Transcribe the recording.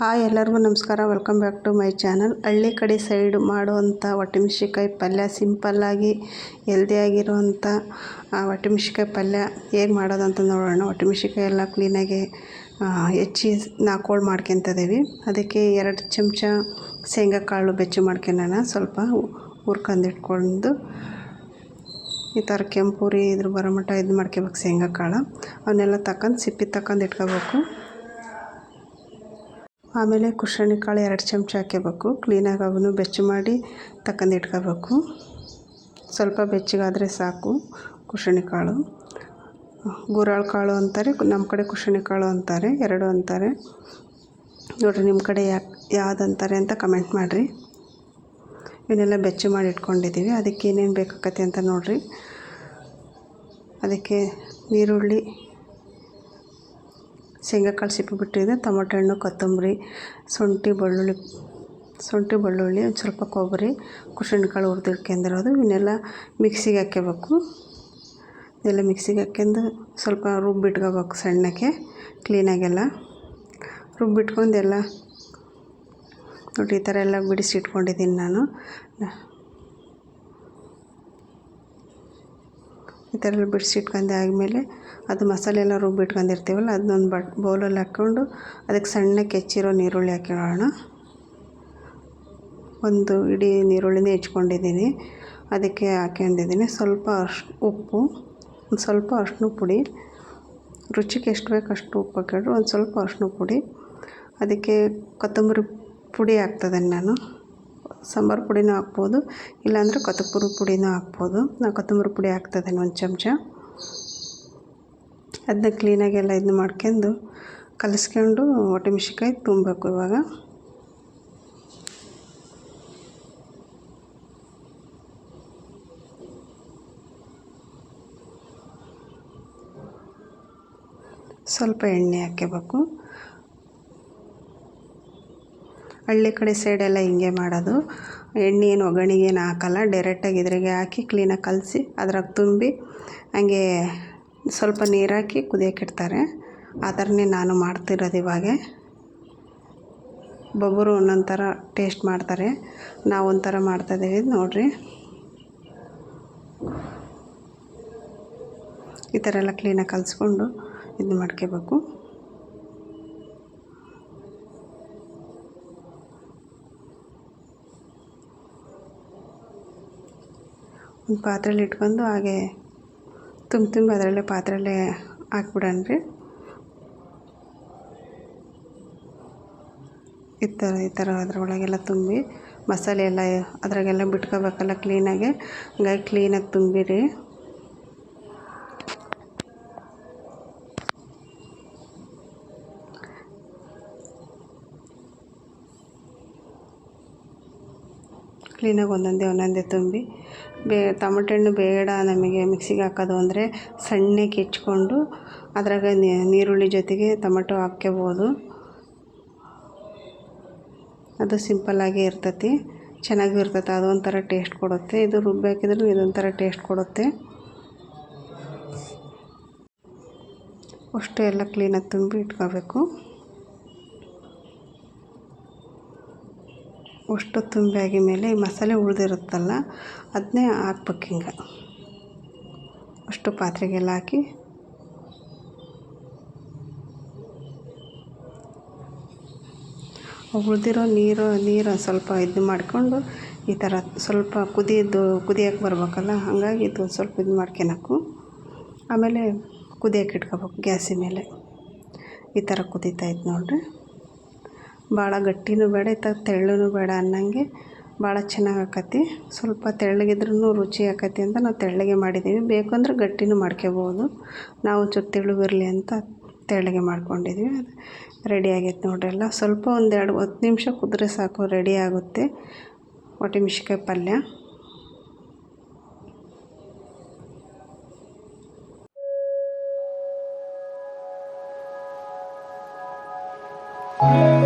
Hi ಎಲ್ಲರಿಗೂ ನಮಸ್ಕಾರ. Welcome back to my channel ಹಳ್ಳಿ ಕಡೆ ಸೈಡ್ ಮಾಡುವಂಥ ಒಟ್ಟಮೆಣ್ಸಿನ್ಕಾಯಿ ಪಲ್ಯ ಸಿಂಪಲ್ಲಾಗಿ ಹೆಲ್ದಿಯಾಗಿರುವಂಥ ಮಿಶಿಕಾಯಿ ಪಲ್ಯ ಹೇಗೆ ಮಾಡೋದು ಅಂತ ನೋಡೋಣ. ಮಿಶಿಕಾಯಿ ಎಲ್ಲ ಕ್ಲೀನಾಗಿ ಹೆಚ್ಚಿ ನಾಕೋಳು ಮಾಡ್ಕೊತಿದ್ದೀವಿ ಅದಕ್ಕೆ ಎರಡು ಚಮಚ ಶೇಂಗಾ ಕಾಳು ಬೆಚ್ಚ ಮಾಡ್ಕೊಳ್ಳೋಣ ಸ್ವಲ್ಪ ಹುರ್ಕೊಂಡಿಟ್ಕೊಂಡು ಈ ಥರ ಕೆಂಪುರಿ ಇದ್ರ ಬರೋ ಮಟ್ಟ ಇದು ಮಾಡ್ಕೋಬೇಕು ಶೇಂಗಾ ಕಾಳು ಅವನ್ನೆಲ್ಲ ತಗೊಂಡು ಸಿಪ್ಪಿ ತಗೊಂಡು ಇಟ್ಕೋಬೇಕು. ಆಮೇಲೆ ಕುಶಣಿ ಕಾಳು ಎರಡು ಚಮಚ ಹಾಕ್ಕೋಬೇಕು ಕ್ಲೀನಾಗಿ ಅವನು ಬೆಚ್ಚ ಮಾಡಿ ತಕ್ಕಂದು ಇಟ್ಕೋಬೇಕು. ಸ್ವಲ್ಪ ಬೆಚ್ಚಗಾದರೆ ಸಾಕು ಕುಶಣಿ ಕಾಳು. ಗುರಾಳ್ ಕಾಳು ಅಂತಾರೆ ನಮ್ಮ ಕಡೆ ಕುಶಣಿ ಕಾಳು ಅಂತಾರೆ, ಎರಡು ಅಂತಾರೆ. ನೋಡಿರಿ ನಿಮ್ಮ ಕಡೆ ಯಾಕೆ ಯಾವ್ದು ಅಂತಾರೆ ಅಂತ ಕಮೆಂಟ್ ಮಾಡಿರಿ. ಇವನ್ನೆಲ್ಲ ಬೆಚ್ಚ ಮಾಡಿ ಇಟ್ಕೊಂಡಿದ್ದೀವಿ ಅದಕ್ಕೆ ಏನೇನು ಬೇಕಾಕತಿ ಅಂತ ನೋಡಿರಿ. ಅದಕ್ಕೆ ನೀರುಳ್ಳಿ ಶೇಂಗಾಕಾಳು ಸಿಪ್ಪೆ ಬಿಟ್ಟಿದೆ, ಟೊಮೊಟೊ ಹಣ್ಣು, ಕೊತ್ತಂಬರಿ, ಶುಂಠಿ, ಬೆಳ್ಳುಳ್ಳಿ ಶುಂಠಿ, ಬೆಳ್ಳುಳ್ಳಿ, ಒಂದು ಸ್ವಲ್ಪ ಕೊಬ್ಬರಿ ಕಾಳು ಹುರಿದಿಟ್ಕೊಂಡಿರೋದು ಇವನ್ನೆಲ್ಲ ಮಿಕ್ಸಿಗೆ ಹಾಕ್ಕೋಬೇಕು ಇದೆಲ್ಲ ಮಿಕ್ಸಿಗೆ ಹಾಕ್ಕೊಂಡು ಸ್ವಲ್ಪ ರುಬ್ಬಿಟ್ಕೋಬೇಕು ಸಣ್ಣಕ್ಕೆ ಕ್ಲೀನಾಗೆಲ್ಲ ರುಬ್ಬಿಟ್ಕೊಂಡು ಎಲ್ಲ, ನೋಡಿ ಈ ಥರ ಎಲ್ಲ ಬಿಡಿಸಿ ಇಟ್ಕೊಂಡಿದ್ದೀನಿ ನಾನು. ಈ ಥರ ಎಲ್ಲ ಬಿಡಿಸಿಟ್ಕೊಂಡೆ ಆದಮೇಲೆ ಅದು ಮಸಾಲೆ ಎಲ್ಲ ರುಬ್ಬಿಟ್ಕೊಂಡಿರ್ತೀವಲ್ಲ ಅದನ್ನೊಂದು ಬಟ್ ಬೌಲಲ್ಲಿ ಹಾಕ್ಕೊಂಡು ಅದಕ್ಕೆ ಸಣ್ಣ ಕೆಚ್ಚಿರೋ ನೀರುಳ್ಳಿ ಹಾಕಿಡೋಣ ಒಂದು ಇಡೀ ನೀರುಳ್ಳಿನೇ ಹೆಚ್ಕೊಂಡಿದ್ದೀನಿ. ಅದಕ್ಕೆ ಹಾಕೊಂಡಿದ್ದೀನಿ ಸ್ವಲ್ಪ ಅರ್ಶ್ ಉಪ್ಪು, ಒಂದು ಸ್ವಲ್ಪ ಅರ್ಶಿನ ಪುಡಿ. ರುಚಿಗೆ ಎಷ್ಟು ಬೇಕು ಅಷ್ಟು ಉಪ್ಪು ಹಾಕಿದ್ರೆ ಒಂದು ಸ್ವಲ್ಪ ಅರ್ಶಿನ ಪುಡಿ. ಅದಕ್ಕೆ ಕೊತ್ತಂಬರಿ ಪುಡಿ ಹಾಕ್ತದೆ ನಾನು. ಸಾಂಬಾರು ಪುಡಿನೂ ಹಾಕ್ಬೋದು, ಇಲ್ಲಾಂದರೆ ಕೊತ್ತಂಬರಿ ಪುಡಿನೂ ಹಾಕ್ಬೋದು. ನಾನು ಕೊತ್ತಂಬರಿ ಪುಡಿ ಹಾಕ್ತಿದ್ದೇನೆ ಒಂದು ಚಮಚ. ಅದನ್ನ ಕ್ಲೀನಾಗೆಲ್ಲ ಇದು ಮಾಡ್ಕೊಂಡು ಕಲಿಸ್ಕೊಂಡು ಮಿಶಿಕಾಯಿ ತುಂಬಬೇಕು ಇವಾಗ. ಸ್ವಲ್ಪ ಎಣ್ಣೆ ಹಾಕ್ಕೋಬೇಕು ಹಳ್ಳಿ ಕಡೆ ಸೈಡೆಲ್ಲ ಹಿಂಗೆ ಮಾಡೋದು. ಎಣ್ಣೆ ಏನು ಒಗ್ಗರಣೆಗೇನು ಹಾಕಲ್ಲ ಡೈರೆಕ್ಟಾಗಿ ಇದ್ರಾಗೆ ಹಾಕಿ ಕ್ಲೀನಾಗಿ ಕಲಸಿ ಅದ್ರಾಗ ತುಂಬಿ ಹಂಗೆ ಸ್ವಲ್ಪ ನೀರು ಹಾಕಿ ಕುದಿಯೋಕ್ಕಿಡ್ತಾರೆ ಆ ಥರನೇ ನಾನು ಮಾಡ್ತಿರೋದು ಇವಾಗ. ಒಬ್ಬೊಬ್ಬರು ಒಂದೊಂದು ಥರ ಟೇಸ್ಟ್ ಮಾಡ್ತಾರೆ. ನಾವು ಒಂಥರ ಮಾಡ್ತಾಯಿದ್ದೀವಿ ನೋಡಿರಿ. ಈ ಥರ ಎಲ್ಲ ಕ್ಲೀನಾಗಿ ಕಲಿಸ್ಕೊಂಡು ಇದು ಮಾಡ್ಕೋಬೇಕು. ಪಾತ್ರೆಲಿ ಇಟ್ಕೊಂಡು ಹಾಗೆ ತುಂಬ ತುಂಬ ಅದರಲ್ಲೇ ಪಾತ್ರೆಲೆ ಹಾಕ್ಬಿಡೋಣ ರೀ ಈ ಥರ ಈ ಥರ ಅದರೊಳಗೆಲ್ಲ ತುಂಬಿ ಮಸಾಲೆ ಎಲ್ಲ ಅದರಾಗೆಲ್ಲ ಬಿಟ್ಕೋಬೇಕಲ್ಲ ಕ್ಲೀನಾಗೆ. ಹಂಗಾಗಿ ಕ್ಲೀನಾಗಿ ತುಂಬಿರಿ. ಕ್ಲೀನಾಗಿ ಒಂದೊಂದೇ ಒಂದೊಂದೇ ತುಂಬಿ ಬೇ ಟಮಟೆ ಹಣ್ಣು ಬೇಡ ನಮಗೆ ಮಿಕ್ಸಿಗೆ ಹಾಕೋದು ಅಂದರೆ ಸಣ್ಣಕ್ಕೆ ಹೆಚ್ಕೊಂಡು ಅದ್ರಾಗ ನೀರುಳ್ಳಿ ಜೊತೆಗೆ ಟೊಮಟೊ ಹಾಕ್ಕೋಬೋದು ಅದು ಸಿಂಪಲ್ಲಾಗೇ ಇರ್ತೈತಿ. ಚೆನ್ನಾಗೂ ಅದು ಒಂಥರ ಟೇಸ್ಟ್ ಕೊಡುತ್ತೆ. ಇದು ರುಬ್ಬಿ ಹಾಕಿದ್ರು ಇದೊಂಥರ ಟೇಸ್ಟ್ ಕೊಡುತ್ತೆ. ಅಷ್ಟು ಎಲ್ಲ ಕ್ಲೀನಾಗಿ ತುಂಬಿ ಇಟ್ಕೋಬೇಕು ಅಷ್ಟು ತುಂಬಿ ಆಗಿದ ಮೇಲೆ ಈ ಮಸಾಲೆ ಉಳಿದಿರುತ್ತಲ್ಲ ಅದನ್ನೇ ಹಾಕ್ಬೇಕು ಹಿಂಗೆ. ಅಷ್ಟು ಪಾತ್ರೆಗೆಲ್ಲ ಹಾಕಿ. ಉಳಿದಿರೋ ನೀರು ನೀರು ಸ್ವಲ್ಪ ಇದು ಮಾಡಿಕೊಂಡು ಈ ಥರ ಸ್ವಲ್ಪ ಕುದಿಯೋದು ಕುದಿಯೋಕೆ ಬರ್ಬೇಕಲ್ಲ, ಹಾಗಾಗಿ ಇದು ಸ್ವಲ್ಪ ಇದು ಮಾಡ್ಕೊಳಕು ಆಮೇಲೆ ಕುದಿಯೋಕೆ ಇಟ್ಕೋಬೇಕು ಗ್ಯಾಸಿನ ಮೇಲೆ. ಈ ಥರ ಕುದೀತೈತೆ ನೋಡಿರಿ. ಭಾಳ ಗಟ್ಟಿನೂ ಬೇಡ ಇತ್ತ ತೆಳ್ಳನೂ ಬೇಡ ಅನ್ನಂಗೆ ಭಾಳ ಚೆನ್ನಾಗಿ ಆಕತಿ. ಸ್ವಲ್ಪ ತೆಳ್ಳಗಿದ್ರೂ ರುಚಿ ಆಕತಿ ಅಂತ ನಾವು ತೆಳ್ಳಗೆ ಮಾಡಿದ್ದೀವಿ ಬೇಕು ಅಂದ್ರೆ ಗಟ್ಟಿನೂ ಮಾಡ್ಕೋಬೋದು ನಾವು ಒಂಚೂರು ತೆಳು ಬರಲಿ ಅಂತ ತೆಳ್ಳಗೆ ಮಾಡ್ಕೊಂಡಿದ್ವಿ. ಅದು ರೆಡಿ ಆಗೈತೆ ನೋಡ್ರಿ ಎಲ್ಲ. ಸ್ವಲ್ಪ ಒಂದೆರಡು ಹತ್ತು ನಿಮಿಷ ಕುದ್ರೆ ಸಾಕು, ರೆಡಿ ಆಗುತ್ತೆ ಒಟ್ಟಮೆಣ್ಸಿನ್ಕಾಯಿ ಪಲ್ಯ. ಇಷ್ಟ ಆಗೈತೆ